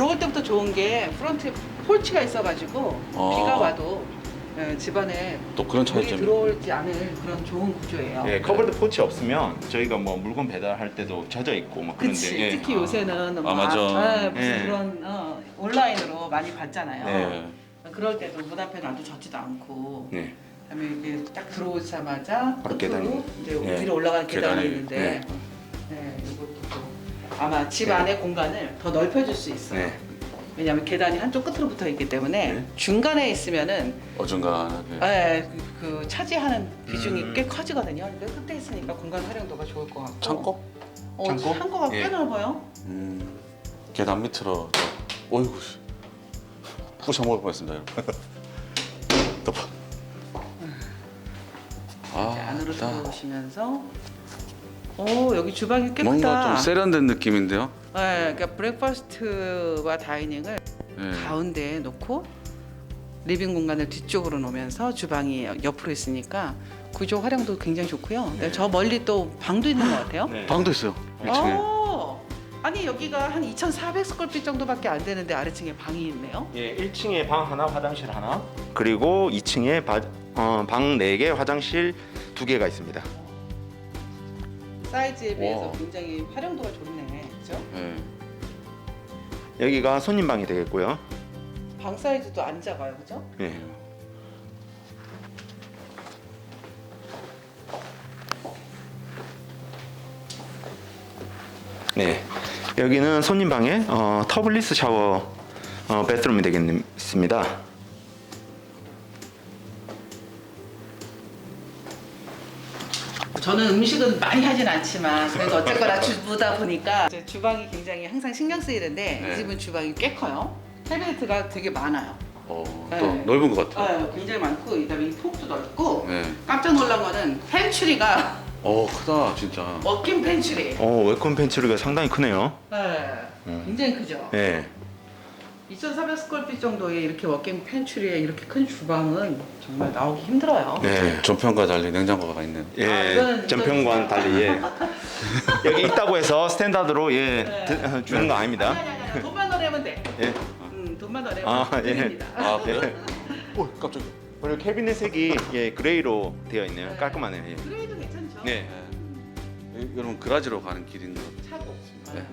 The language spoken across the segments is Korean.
들어올 때부터 좋은 게 프런트에 폴치가 있어가지고 아. 비가 와도 예, 집안에 또 그런 물이 차이점이. 들어오지 않을 그런 좋은 구조예요. 예, 커버드 포치 없으면 저희가 뭐 물건 배달할 때도 젖어 있고 뭐 그런데 그치. 예. 특히 요새는 막, 맞아. 예, 무슨 예. 그런 어, 온라인으로 많이 받잖아요. 네. 그럴 때도 문 앞에 놔도 젖지도 않고 네. 그다음에 이게 딱 들어오자마자 끝으로. 이제 예. 위로 올라가는 계단이 계단이, 있는데 네, 아마 집 안의 공간을 더 넓혀줄 수 있어요. 네. 왜냐하면 계단이 한쪽 끝으로 붙어 있기 때문에 네. 중간에 있으면은 어중간하게. 예, 그, 그 차지하는 비중이 음. 꽤 커지거든요. 근데 끝에 있으니까 공간 활용도가 좋을 것 같고. 창고? 어, 창고? 창고가 꽤 예. 넓어요. 음. 계단 밑으로. 저, 어이구. 씨. 부셔 먹을 뻔했습니다. 여러분. 덮어. 아, 이제 안으로 나 들어오시면서 오 여기 주방이 꽤 뭔가. 좀 세련된 느낌인데요. 네, 그러니까 브렉퍼스트와 다이닝을 네. 가운데에 놓고 리빙 공간을 뒤쪽으로 놓으면서 주방이 옆으로 있으니까 구조 활용도 굉장히 좋고요. 근데 저 멀리 또 방도 있는 것 같아요. 네. 방도 있어요. 1층에. 어, 아니 여기가 한 2,400스컬피 정도밖에 안 되는데 아래층에 방이 있네요. 예, 1층에 방 하나, 화장실 하나. 그리고 2층에 바, 어, 방 4개, 화장실 2개가 있습니다. 사이즈에 비해서 와. 굉장히 활용도가 좋네, 그죠? 네. 여기가 손님 방이 되겠고요. 방 사이즈도 안 작아요, 그죠? 예. 네. 여기는 손님 방에 어, 터블리스 샤워 어, 베스룸이 되겠습니다. 저는 음식은 많이 하진 않지만 그래도 어쨌거나 주부다 보니까 이제 주방이 굉장히 항상 신경 쓰이는데 네. 이 집은 주방이 꽤 커요. 캐비네트가 되게 많아요. 어, 네. 또 넓은 것 같아요. 어, 굉장히 많고 그다음에 이 폭도 넓고 네. 깜짝 놀란 거는 펜츄리가 어, 크다, 진짜. 워킹 펜츄리. 어, 웰컴 펜츄리가 상당히 크네요. 네, 음. 굉장히 크죠. 네. 2,400스컬피 정도의 이렇게 워킹 펜츄리에 이렇게 큰 주방은 정말 나오기 힘들어요. 네. 전편과 달리 냉장고가 있는. 아, 이거는- 예, 전평관 달리 예. 여기 있다고 해서 스탠다드로 예 네. 드- 어, 주는 거 아닙니다. 아니, 아니, 아니, 돈만 더 내면 돼. 예. 음, 돈만 더 내면 아, 예. 드립니다. 아, 그래? 네. 오, 깜짝이야. 그리고 캐비넷 색이 예 그레이로 되어 있네요. 네. 깔끔하네요. 예. 그래도 괜찮죠? 네. 네. 이- 여러분 그라지로 가는 길인 것 같아요. 차고. 네.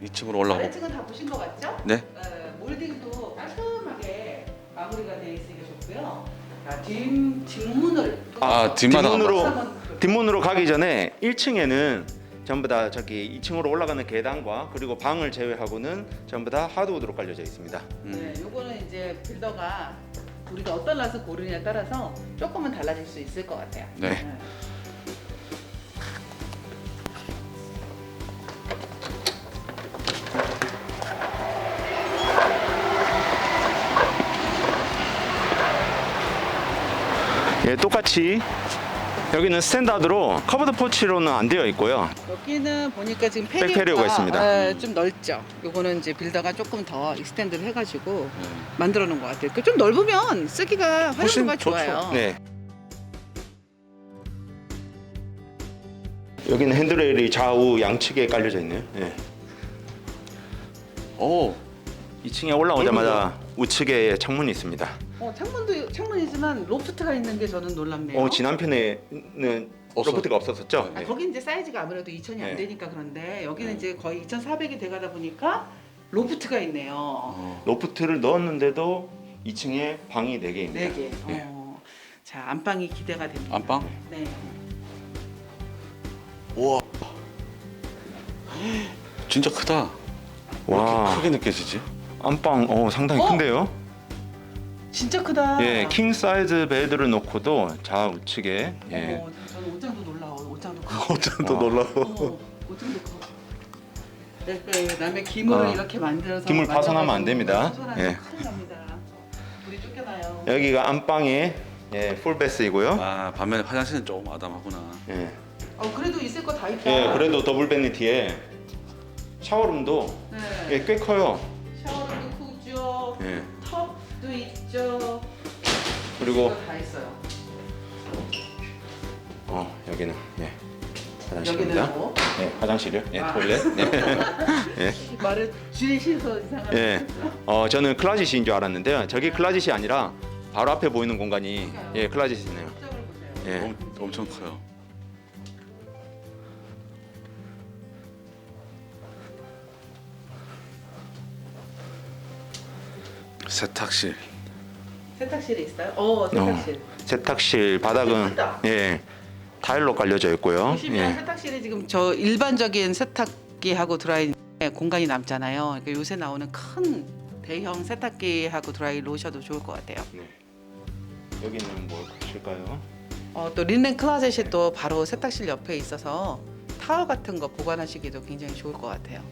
네. 차고가 있어요. 2층으로 올라가고. 아래층은 다 보신 것 같죠? 네. 어, 몰딩도 깔끔하게 마무리가 되어 있으니까 좋고요. 자, 뒷 뒷문을 또 아, 뒷마당 뒷문으로 한번 뒷문으로 가기 전에 1층에는 전부 다 저기 2층으로 올라가는 계단과 그리고 방을 제외하고는 전부 다 하드우드로 깔려져 있습니다. 음. 네, 요거는 이제 빌더가 우리가 어떤 낫을 고르냐에 따라서 조금은 달라질 수 있을 것 같아요. 네. 예, 똑같이 여기는 스탠다드로 커버드 포치로는 안 되어 있고요. 여기는 보니까 지금 백패리오가 패리오가 있습니다. 예, 좀 넓죠. 요거는 이제 빌더가 조금 더 익스텐드를 해가지고 네. 만들어 놓은 것 같아요. 그좀 넓으면 쓰기가 훨씬 활용도가. 좋아요. 네. 여기는 핸드레일이 좌우 양측에 깔려져 있네요. 예. 오, 2층에 올라오자마자 우측에 창문이 있습니다. 어, 창문도 창문이지만 로프트가 있는 게 저는 놀랍네요. 어, 지난 편에는 없어. 로프트가 없었었죠? 아, 네. 거기 이제 사이즈가 아무래도 2,000이 안 네. 되니까 그런데 여기는 네. 이제 거의 2,400이 돼가다 보니까 로프트가 있네요. 어. 로프트를 넣었는데도 2층에 방이 4개 입니다. 네 개. 네. 어. 자 안방이 기대가 됩니다. 안방? 네. 우와. 진짜 크다. 왜 이렇게 와. 크게 느껴지지? 안방 어, 상당히 어? 큰데요? 진짜 크다. 예, 킹 사이즈 베드를 놓고도 좌 우측에 예. 어머, 저는 옷장도 놀라워. 옷장도 커. 어쩐 와. 놀라워. 어머, 옷장도 커. 네, 그 남의 기물을 어. 이렇게 만들어서 기물 파손하면 안 됩니다. 파손하면 예. 큰일 납니다. 쫓겨나요. 여기가 안방의 예, 풀베스이고요. 아, 반면에 화장실은 조금 아담하구나. 예. 어 그래도 있을 거 다 있다. 예, 그래도 더블 베니티에 샤워룸도 네. 예, 꽤 커요. 샤워룸도 크죠. 예. 텁도 있죠. 그리고 다 있어요. 어, 여기는 예. 화장실입니다. 여기는 뭐 네, 화장실이요. 예, 아. 토일렛. 네. 말을 줄이셔서 이상하게. 예. 어, 저는 클라짓인 줄 알았는데요. 저기 클라짓이 아니라 바로 앞에 보이는 공간이 예, 클라짓이네요. 보세요. 예. 엄, 엄청 커요. 세탁실. 세탁실이 있어요? 어, 세탁실. 세탁실 바닥은 크다. 예. 타일로 깔려져 있고요. 보시면 예. 세탁실이 지금 저 일반적인 세탁기하고 드라이 공간이 남잖아요. 그러니까 요새 나오는 큰 대형 세탁기하고 드라이 놓으셔도 좋을 것 같아요. 네. 여기는 뭘 보실까요? 어, 또 린넨 클라젯이 또 바로 세탁실 옆에 있어서 타월 같은 거 보관하시기도 굉장히 좋을 것 같아요.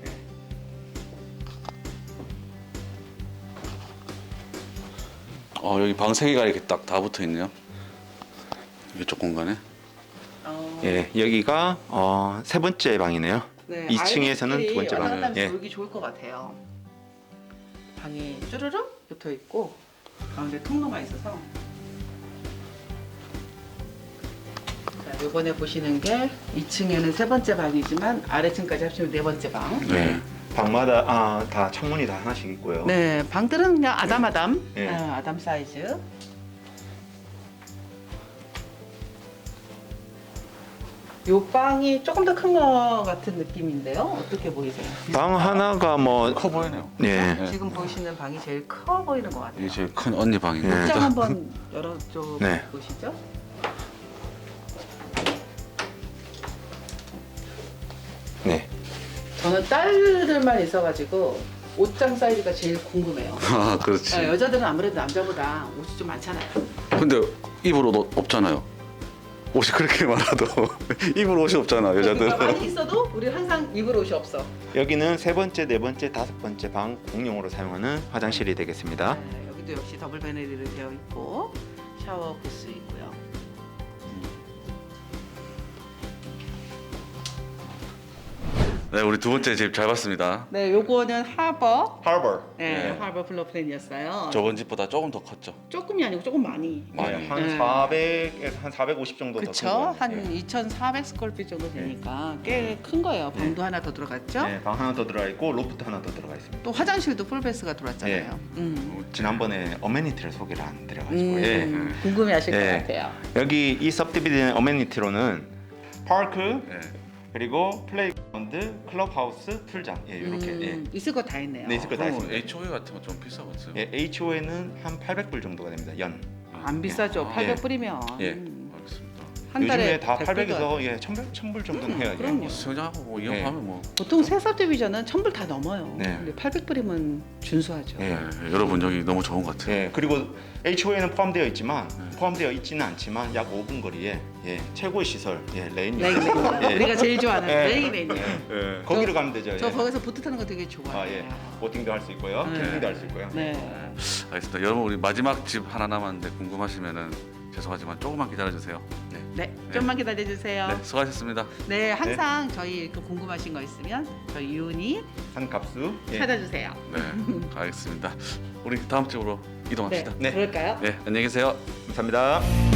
어 여기 방 세 개가 이렇게 딱 다 붙어 있네요. 이쪽 공간에. 어, 예, 여기가 어, 세 번째 방이네요. 네, 2층에서는 두 번째 방. 방. 예. 놀기 좋을 것 같아요. 방이 쭈르륵 붙어 있고 가운데 통로가 있어서. 자, 이번에 보시는 게 2층에는 세 번째 방이지만 아래층까지 합치면 네 번째 방. 네. 방마다 아, 다 창문이 다 하나씩 있고요. 네, 방들은 그냥 아담아담, 네. 아, 아담 사이즈. 요 방이 조금 더큰것 같은 느낌인데요. 어떻게 보이세요? 방 하나가 뭐 커 보이네요. 예. 네. 지금 보시는 방이 제일 커 보이는 것 같아요. 이게 제일 큰 언니 방이고. 네. 옷장 한번 열어 줘 네. 보시죠. 저는 딸들만 있어가지고 옷장 사이즈가 제일 궁금해요. 아 그렇지. 네, 여자들은 아무래도 남자보다 옷이 좀 많잖아요. 근데 입을 옷 없잖아요. 옷이 그렇게 많아도 입을 옷이 없잖아 여자들. 그러니까 많이 있어도 우리 항상 입을 옷이 없어. 여기는 세 번째, 네 번째, 다섯 번째 방 공용으로 사용하는 화장실이 되겠습니다. 네, 여기도 역시 더블 베네리로 되어 있고 샤워 부스 있고요. 네 우리 두 번째 집 잘 봤습니다. 네, 요거는 하버. 하버. 네, 네. 하버 플로 플랜이었어요. 저번 집보다 조금 더 컸죠. 조금이 아니고 조금 많이. 많이. 한 네. 400에서 한 450 정도 그쵸? 더큰한2,400 스컬피 정도 되니까 꽤 큰 거예요. 방도 하나 더 들어갔죠? 네, 방 하나 더 들어가 있고 로프트 하나 더 들어가 있습니다. 또 화장실도 풀베스가 들어왔잖아요. 예. 음. 지난번에 어메니티를 소개를 안 드려가지고 음, 예. 궁금해하실 예. 것 같아요. 여기 이 서브디비전 어메니티로는 파크 네. 그리고 플레이그라운드, 클럽하우스, 풀장 예 이렇게 음, 있을 거 다 있네요. 네, 있을 거다 그럼 있습니다. HOA 같은 거 좀 비싸겠어요. 예. 예, HO에는 한 800불 정도가 됩니다. 연. 안 비싸죠. 예. 800 뿌리면 예. 한 달에 요즘에 다100 불도 800에서 예, 1000불, 1000불 정도는 음, 해요. 그럼요. 예. 수영장하고 뭐 이용하면 뭐. 보통 새 서브디비전은 1000불 다 넘어요. 네. 근데 800불이면 준수하죠. 예. 네, 여러분 여기 너무 좋은 것 같아요. 예, 그리고 HO에는 포함되어 있지만 네. 포함되어 있지는 않지만 약 5분 거리에 예, 최고의 시설 예, 레인. 레인 레인. 예. 우리가 제일 좋아하는 예. 레인 레인. 예. 거기로 가면 되죠. 저 예. 거기서 보트 타는 거 되게 좋아해요. 아, 예. 보팅도 할 수 있고요. 네. 캠핑도 할 수 있고요. 네. 알겠습니다. 여러분 우리 마지막 집 하나 남았는데 궁금하시면은 죄송하지만 조금만 기다려 주세요. 네. 네, 좀만 기다려 주세요. 네, 수고하셨습니다. 네, 항상 저희 이렇게 궁금하신 거 있으면 저희 유은이 한 값수. 예. 찾아주세요. 네, 알겠습니다. 우리 다음 집으로 이동합시다. 네. 그럴까요? 네, 안녕히 계세요. 감사합니다.